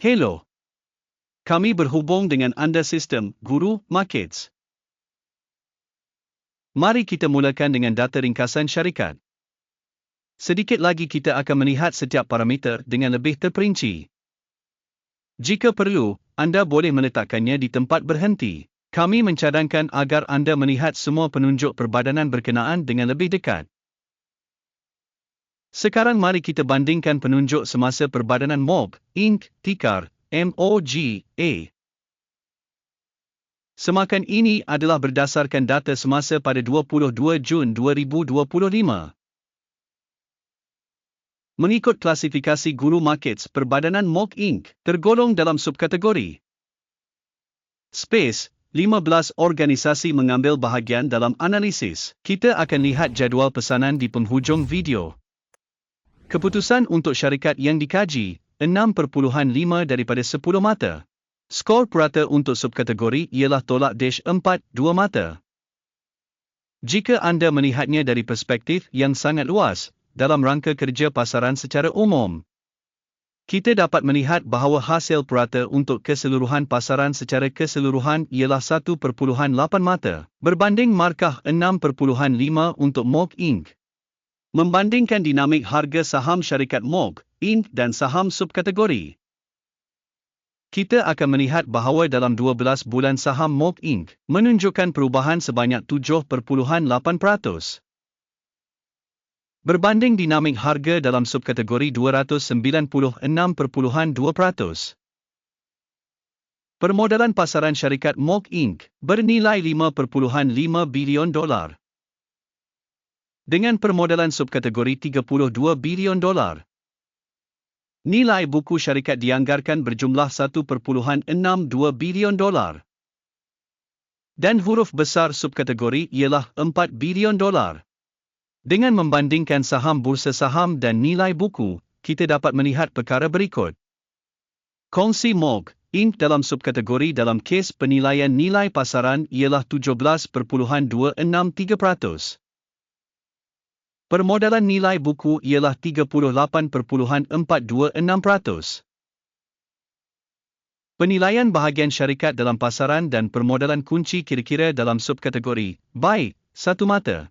Hello. Kami berhubung dengan anda sistem Guru Markets. Mari kita mulakan dengan data ringkasan syarikat. Sedikit lagi kita akan melihat setiap parameter dengan lebih terperinci. Jika perlu, anda boleh meletakkannya di tempat berhenti. Kami mencadangkan agar anda melihat semua penunjuk perbadanan berkenaan dengan lebih dekat. Sekarang mari kita bandingkan penunjuk semasa perbadanan MOG, Inc., tikar, MOGA. Semakan ini adalah berdasarkan data semasa pada 22 Jun 2025. Mengikut klasifikasi Guru Markets Perbadanan MOG Inc. tergolong dalam subkategori Space, 15 organisasi mengambil bahagian dalam analisis. Kita akan lihat jadual pesanan di penghujung video. Keputusan untuk syarikat yang dikaji, 6.5 daripada 10 mata. Skor purata untuk subkategori ialah tolak dash 4, 2 mata. Jika anda melihatnya dari perspektif yang sangat luas, dalam rangka kerja pasaran secara umum. Kita dapat melihat bahawa hasil purata untuk keseluruhan pasaran secara keseluruhan ialah 1.8 mata, berbanding markah 6.5 untuk MOG Inc. Membandingkan dinamik harga saham syarikat MOG, Inc. dan saham subkategori. Kita akan melihat bahawa dalam 12 bulan saham MOG Inc. menunjukkan perubahan sebanyak 7.8%. Berbanding dinamik harga dalam subkategori 296.2%. Permodalan pasaran syarikat MOG Inc. bernilai 5.5 bilion dolar. Dengan permodalan subkategori 32 bilion dolar. Nilai buku syarikat dianggarkan berjumlah 1.62 bilion dolar. Dan huruf besar subkategori ialah 4 bilion dolar. Dengan membandingkan saham bursa saham dan nilai buku, kita dapat melihat perkara berikut. Kongsi MOG, Inc. dalam subkategori dalam kes penilaian nilai pasaran ialah 17.263%. Permodalan nilai buku ialah 38.426%. Penilaian bahagian syarikat dalam pasaran dan permodalan kunci kira-kira dalam subkategori, baik, satu mata.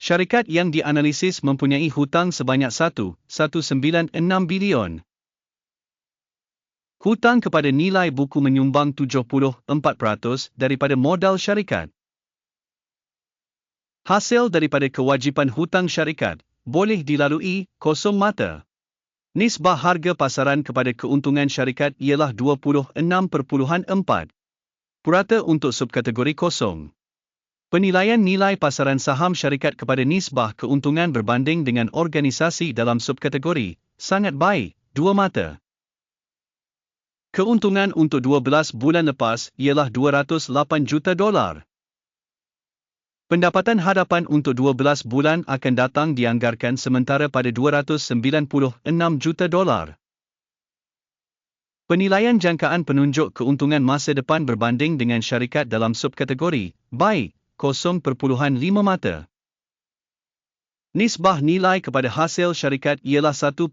Syarikat yang dianalisis mempunyai hutang sebanyak 1.196 bilion. Hutang kepada nilai buku menyumbang 74% daripada modal syarikat. Hasil daripada kewajipan hutang syarikat boleh dilalui kosong mata. Nisbah harga pasaran kepada keuntungan syarikat ialah 26.4. Purata untuk subkategori kosong. Penilaian nilai pasaran saham syarikat kepada nisbah keuntungan berbanding dengan organisasi dalam subkategori sangat baik, dua mata. Keuntungan untuk 12 bulan lepas ialah 208 juta dolar. Pendapatan hadapan untuk 12 bulan akan datang dianggarkan sementara pada 296 juta dolar. Penilaian jangkaan penunjuk keuntungan masa depan berbanding dengan syarikat dalam subkategori baik 0.5 mata. Nisbah nilai kepada hasil syarikat ialah 1.5.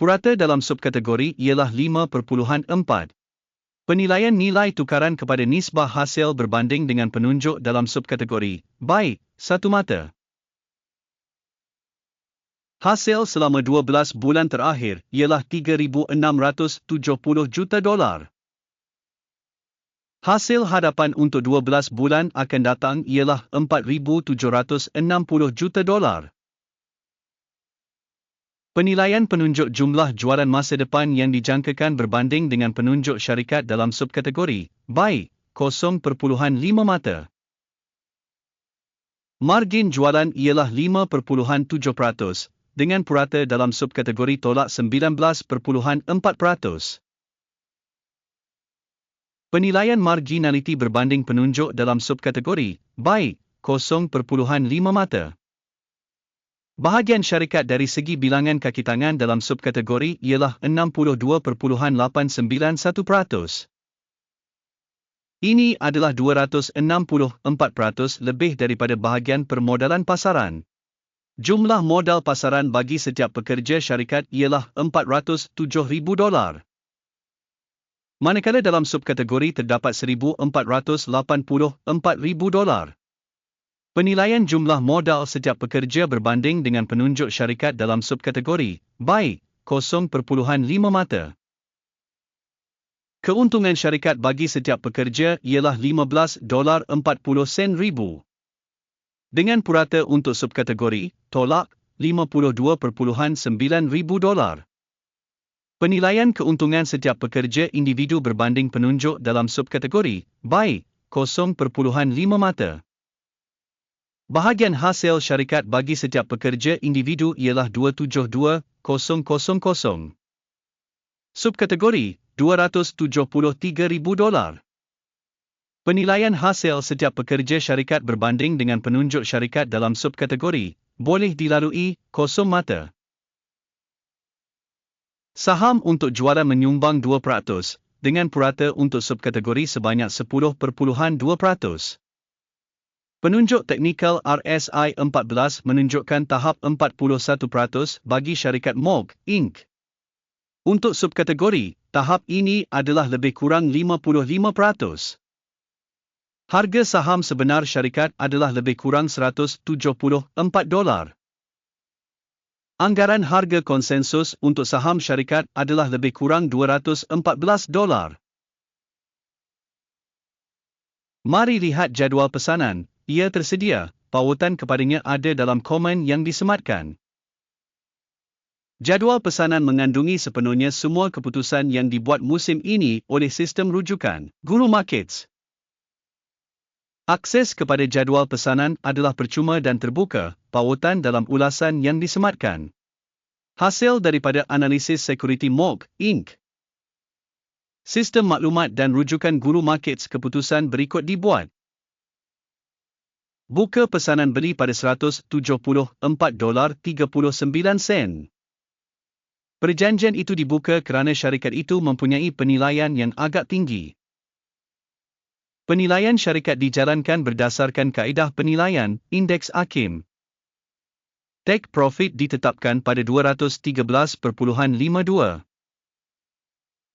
Purata dalam subkategori ialah 5.4. Penilaian nilai tukaran kepada nisbah hasil berbanding dengan penunjuk dalam subkategori, baik, satu mata. Hasil selama 12 bulan terakhir ialah 3,670 juta dolar. Hasil hadapan untuk 12 bulan akan datang ialah 4,760 juta dolar. Penilaian penunjuk jumlah jualan masa depan yang dijangkakan berbanding dengan penunjuk syarikat dalam subkategori, baik, 0.5 mata. Margin jualan ialah 5.7%, dengan purata dalam subkategori tolak 19.4%. Penilaian marginaliti berbanding penunjuk dalam subkategori, baik, 0.5 mata. Bahagian syarikat dari segi bilangan kaki tangan dalam subkategori ialah 62.891%. Ini adalah 264% lebih daripada bahagian permodalan pasaran. Jumlah modal pasaran bagi setiap pekerja syarikat ialah 407,000 dolar. Manakala dalam subkategori terdapat 1,484,000 dolar. Penilaian jumlah modal setiap pekerja berbanding dengan penunjuk syarikat dalam subkategori, baik, 0.5 mata. Keuntungan syarikat bagi setiap pekerja ialah 15 dolar 40 sen ribu. Dengan purata untuk subkategori, tolak 52.9 ribu dolar. Penilaian keuntungan setiap pekerja individu berbanding penunjuk dalam subkategori, baik, 0.5 mata. Bahagian hasil syarikat bagi setiap pekerja individu ialah 272,000. Subkategori, 273,000 dolar. Penilaian hasil setiap pekerja syarikat berbanding dengan penunjuk syarikat dalam subkategori boleh dilalui kosong mata. Saham untuk jualan menyumbang 2% dengan purata untuk subkategori sebanyak 10.2%. Penunjuk teknikal RSI 14 menunjukkan tahap 41% bagi syarikat MOG Inc. Untuk subkategori, tahap ini adalah lebih kurang 55%. Harga saham sebenar syarikat adalah lebih kurang 174 dolar. Anggaran harga konsensus untuk saham syarikat adalah lebih kurang 214 dolar. Mari lihat jadual pesanan. Ia tersedia. Pautan kepadanya ada dalam komen yang disematkan. Jadual pesanan mengandungi sepenuhnya semua keputusan yang dibuat musim ini oleh sistem rujukan Guru Markets. Akses kepada jadual pesanan adalah percuma dan terbuka, pautan dalam ulasan yang disematkan. Hasil daripada analisis Security Morg, Inc. Sistem maklumat dan rujukan guru markets keputusan berikut dibuat. Buka pesanan beli pada 174 dolar 39 sen. Perjanjian itu dibuka kerana syarikat itu mempunyai penilaian yang agak tinggi. Penilaian syarikat dijalankan berdasarkan kaedah penilaian indeks AKIM. Take profit ditetapkan pada 213.52.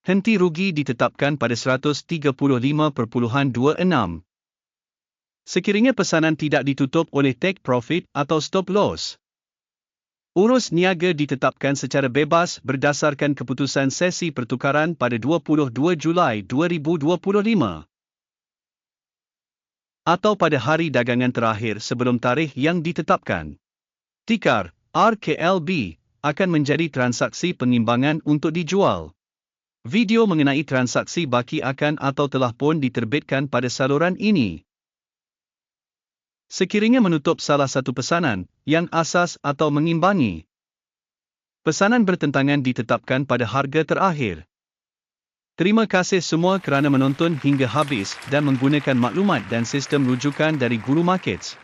Henti rugi ditetapkan pada 135.26. Sekiranya pesanan tidak ditutup oleh take profit atau stop loss, Urus niaga ditetapkan secara bebas berdasarkan keputusan sesi pertukaran pada 22 Julai 2025 atau pada hari dagangan terakhir sebelum tarikh yang ditetapkan. Tikar, RKLB, akan menjadi transaksi pengimbangan untuk dijual. Video mengenai transaksi baki akan atau telah pun diterbitkan pada saluran ini. Sekiranya menutup salah satu pesanan, yang asas atau mengimbangi. Pesanan bertentangan ditetapkan pada harga terakhir. Terima kasih semua kerana menonton hingga habis dan menggunakan maklumat dan sistem rujukan dari Guru Markets.